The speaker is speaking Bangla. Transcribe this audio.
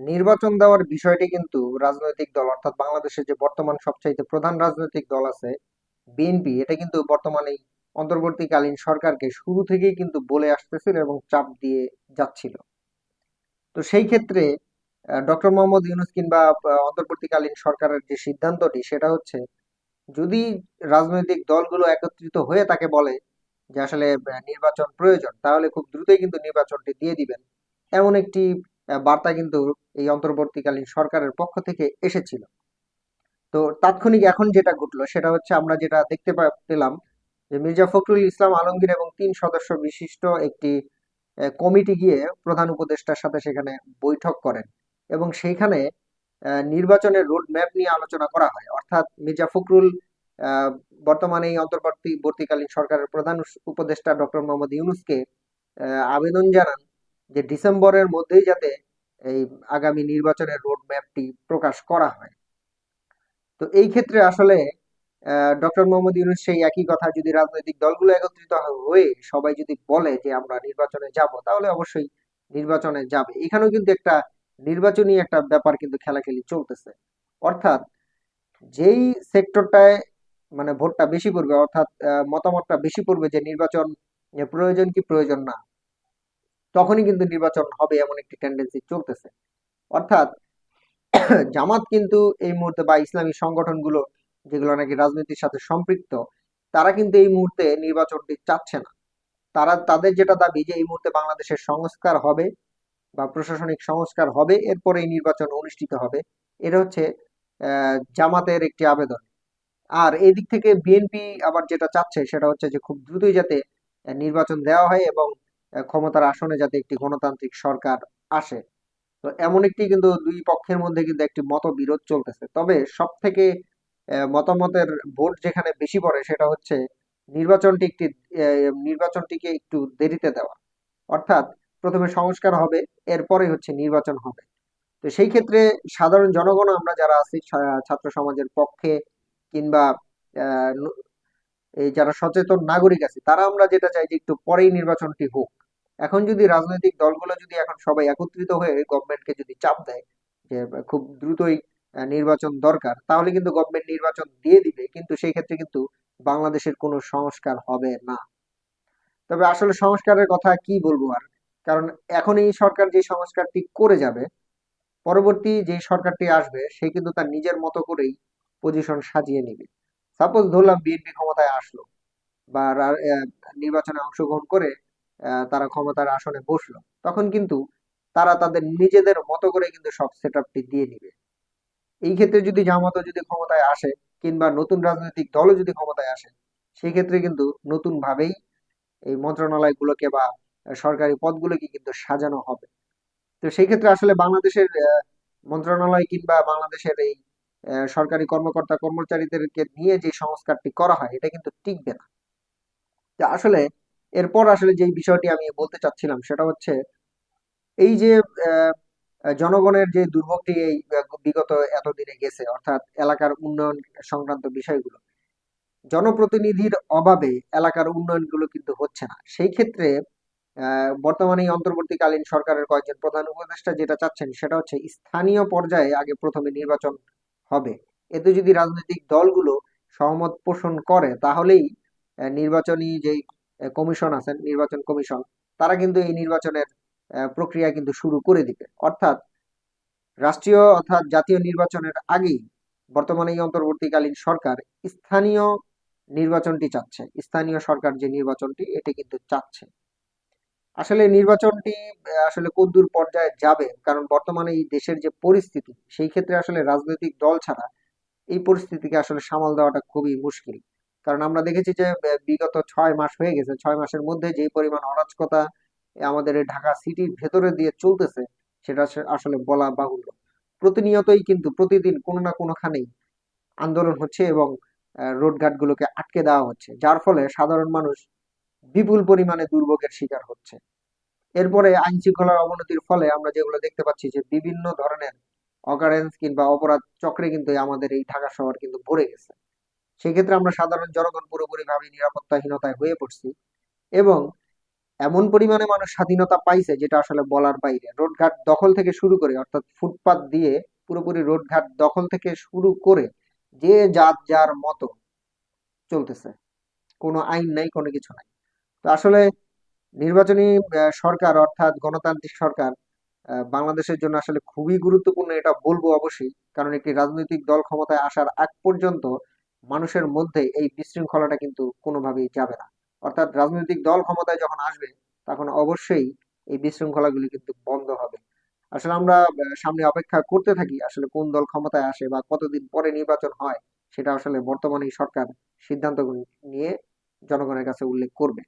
নির্বাচন দেওয়ার বিষয়টি কিন্তু রাজনৈতিক দল, অর্থাৎ বাংলাদেশের যে বর্তমান সবচাইতে প্রধান রাজনৈতিক দল আছে বিএনপি এটা কিন্তু বর্তমানে অন্তর্বর্তীকালীন সরকারকে শুরু থেকেই কিন্তু বলে আসতেছিল এবং চাপ দিয়ে যাচ্ছিল। তো সেই ক্ষেত্রে ডক্টর মোহাম্মদ ইউনুস কিংবা অন্তর্বর্তীকালীন সরকারের যে সিদ্ধান্তটি, সেটা হচ্ছে যদি রাজনৈতিক দলগুলো একত্রিত হয়ে তাকে বলে যে আসলে নির্বাচন প্রয়োজন, তাহলে খুব দ্রুতই কিন্তু নির্বাচনটি দিয়ে দিবেন। এমন একটি বার্তা কিন্তু এই অন্তর্বর্তীকালীন সরকারের পক্ষ থেকে এসেছিল। তো তাৎক্ষণিক এখন যেটা ঘটলো, সেটা হচ্ছে আমরা যেটা দেখতে পেলাম যে মির্জা ফখরুল ইসলাম আলমগীর এবং তিন সদস্য বিশিষ্ট একটি কমিটি গিয়ে প্রধান উপদেষ্টার সাথে সেখানে বৈঠক করেন এবং সেইখানে নির্বাচনের রোড ম্যাপ নিয়ে আলোচনা করা হয়। অর্থাৎ মির্জা ফখরুল বর্তমানে এই অন্তর্বর্তীকালীন সরকারের প্রধান উপদেষ্টা ডক্টর মোহাম্মদ ইউনুসকে আবেদন জানান যে ডিসেম্বরের মধ্যেই যাতে এই আগামী নির্বাচনের রোড ম্যাপটি প্রকাশ করা হয়। তো এই ক্ষেত্রে আসলে ডক্টর মোহাম্মদ ইউনূস সেই একই কথা যদি রাজনৈতিক দলগুলো একত্রিত হয়ে সবাই যদি বলে যে আমরা নির্বাচনে যাব, তাহলে অবশ্যই নির্বাচনে যাবে। এখানেও কিন্তু একটা নির্বাচনী একটা ব্যাপার কিন্তু খেলাখেলি চলতেছে। অর্থাৎ যেই সেক্টরটায় মানে ভোটটা বেশি পড়বে, অর্থাৎ মতামতটা বেশি পড়বে যে নির্বাচন প্রয়োজন কি প্রয়োজন না তখনই কিন্তু নির্বাচন হবে এমন একটি টেন্ডেন্সি চলতেছে। অর্থাৎ জামাত কিন্তু এই মুহূর্তে বা ইসলামী সংগঠনগুলো যেগুলো নাকি রাজনীতির সাথে সম্পৃক্ত, তারা কিন্তু এই মুহূর্তে নির্বাচনটি চাচ্ছে না। তারা, তাদের যেটা দাবি যে এই মুহূর্তে বাংলাদেশের সংস্কার হবে বা প্রশাসনিক সংস্কার হবে, এরপরে এই নির্বাচন অনুষ্ঠিত হবে, এটা হচ্ছে জামাতের একটি আবেদন। আর এই দিক থেকে বিএনপি আবার যেটা চাচ্ছে সেটা হচ্ছে যে খুব দ্রুতই যাতে নির্বাচন দেওয়া হয় এবং ক্ষমতার আসনে যাতে একটি গণতান্ত্রিক সরকার আসে। তো এমন একটি কিন্তু দুই পক্ষের মধ্যে কিন্তু একটি মতবিরোধ চলতেছে। তবে সব থেকে মতামতের ভোট যেখানে বেশি পড়ে সেটা হচ্ছে নির্বাচনটি একটি নির্বাচনটিকে একটু দেরিতে দেওয়া। অর্থাৎ প্রথমে সংস্কার হবে, এরপরে হচ্ছে নির্বাচন হবে। তো সেই ক্ষেত্রে সাধারণ জনগণ, আমরা যারা আছি ছাত্র সমাজের পক্ষে কিংবা এই যারা সচেতন নাগরিক আছে, তারা আমরা যেটা চাই যে একটু পরেই নির্বাচনটি হোক। এখন যদি রাজনৈতিক দলগুলো যদি এখন সবাই একত্রিত হয়ে গভর্নমেন্টকে যদি চাপ দেয় যে, খুব দ্রুতই নির্বাচন দরকার, তাহলে কিন্তু গভর্নমেন্ট নির্বাচন দিয়ে দিবে, কিন্তু সেই ক্ষেত্রে কিন্তু বাংলাদেশের কোনো সংস্কার হবে না। তবে আসলে সংস্কারের কথা কি বলব আর? কারণ এখন এই সরকার যে সংস্কারটি করে যাবে, পরবর্তী যে সরকারটি আসবে, সে কিন্তু তার নিজের মতো করেই পজিশন সাজিয়ে নিবে। সাপোজ ধরলাম বিএনপি ক্ষমতায় আসলো, বা নির্বাচনে অংশগ্রহণ করে তারা ক্ষমতার আসনে বসল। তখন কিন্তু তারা তাদের নিজেদের মতো করে কিন্তু সব সেট দিয়ে নিবে। এই ক্ষেত্রে যদি জামাতও যদি ক্ষমতায় আসে কিংবা নতুন রাজনৈতিক দলও যদি ক্ষমতায় আসে সেই ক্ষেত্রে কিন্তু নতুন ভাবেই এই মন্ত্রণালয়গুলোকে বা সরকারি পদগুলোকে কিন্তু সাজানো হবে। তো সেই ক্ষেত্রে আসলে বাংলাদেশের মন্ত্রণালয় কিংবা বাংলাদেশের এই সরকারি কর্মকর্তা কর্মচারীদেরকে নিয়ে যে সংস্কারটি করা হয়, এটা কিন্তু টিকবে না। আসলে এরপর আসলে যে বিষয়টি আমি বলতে চাচ্ছিলাম, সেটা হচ্ছে এই যে জনগণের যে দুর্ভোগটি এই বিগত এতদিনে গেছে, অর্থাৎ এলাকার উন্নয়ন সংক্রান্ত বিষয়গুলো, জনপ্রতিনিধির অভাবে এলাকার উন্নয়নগুলো কিন্তু হচ্ছে না। সেই ক্ষেত্রে বর্তমানে অন্তর্বর্তীকালীন সরকারের কয়েকজন প্রধান উপদেষ্টা যেটা চাচ্ছেন, সেটা হচ্ছে স্থানীয় পর্যায়ে আগে প্রথমে নির্বাচন হবে। এতে যদি রাজনৈতিক দলগুলো সহমত পোষণ করে, তাহলেই নির্বাচনী যে কমিশন আছেন, নির্বাচন কমিশন, তারা কিন্তু এই নির্বাচনের প্রক্রিয়া কিন্তু শুরু করে দিবে। অর্থাৎ রাষ্ট্রীয় অর্থাৎ জাতীয় নির্বাচনের আগেই বর্তমানে এই অন্তর্বর্তীকালীন সরকার স্থানীয় নির্বাচনটি চাচ্ছে। স্থানীয় সরকার যে নির্বাচনটি, এটি কিন্তু চাচ্ছে। আসলে নির্বাচনটি আসলে কতদূর পর্যায়ে যাবে? কারণ বর্তমানে এই দেশের যে পরিস্থিতি, সেই ক্ষেত্রে আসলে রাজনৈতিক দল ছাড়া এই পরিস্থিতিকে আসলে সামাল দেওয়াটা খুবই মুশকিল। কারণ আমরা দেখেছি যে বিগত ছয় মাস হয়ে গেছে। ছয় মাসের মধ্যে যে পরিমাণ অরাজকতা আমাদের ঢাকা সিটির ভেতরে দিয়ে চলতেছে, সেটা আসলে বলা বাহুল্য। প্রতিনিয়তই কিন্তু প্রতিদিন কোনো না কোনোখানেই আন্দোলন হচ্ছে এবং রোডঘাট গুলোকে আটকে দেওয়া হচ্ছে। যার ফলে সাধারণ মানুষ বিপুল পরিমাণে দুর্ভোগের শিকার হচ্ছে। এরপরে আইন শৃঙ্খলার অবনতির ফলে আমরা যেগুলো দেখতে পাচ্ছি যে, বিভিন্ন ধরনের অকারেন্স কিংবা অপরাধ চক্রে কিন্তু আমাদের এই ঢাকা শহর কিন্তু ভরে গেছে। সেক্ষেত্রে আমরা সাধারণ জনগণ পুরোপুরি ভাবে নিরাপত্তাহীনতায় হয়ে পড়ছি এবং এমন পরিমাণে মানুষ স্বাধীনতা পাইছে যেটা আসলে বলার বাইরে। রোডঘাট দখল থেকে শুরু করে, অর্থাৎ ফুটপাত দিয়ে পুরোপুরি রোডঘাট দখল থেকে শুরু করে যে যার যার মতো চলতেছে, কোনো আইন নাই, কোনো কিছু নাই। তো আসলে নির্বাচনী সরকার অর্থাৎ গণতান্ত্রিক সরকার বাংলাদেশের জন্য আসলে খুবই গুরুত্বপূর্ণ এটা বলব অবশ্যই। কারণ একটি রাজনৈতিক দল ক্ষমতায় আসার আগ পর্যন্ত মানুষের মধ্যে এই বিশৃঙ্খলাটা কিন্তু কোনোভাবেই যাবে না। অর্থাৎ রাজনৈতিক দল ক্ষমতায় যখন আসবে, তখন অবশ্যই এই বিশৃঙ্খলাগুলি কিন্তু বন্ধ হবে। আসলে আমরা সামনে অপেক্ষা করতে থাকি আসলে কোন দল ক্ষমতায় আসে বা কতদিন পরে নির্বাচন হয়, সেটা আসলে বর্তমানে সরকার সিদ্ধান্ত নিয়ে জনগণের কাছে উল্লেখ করবে।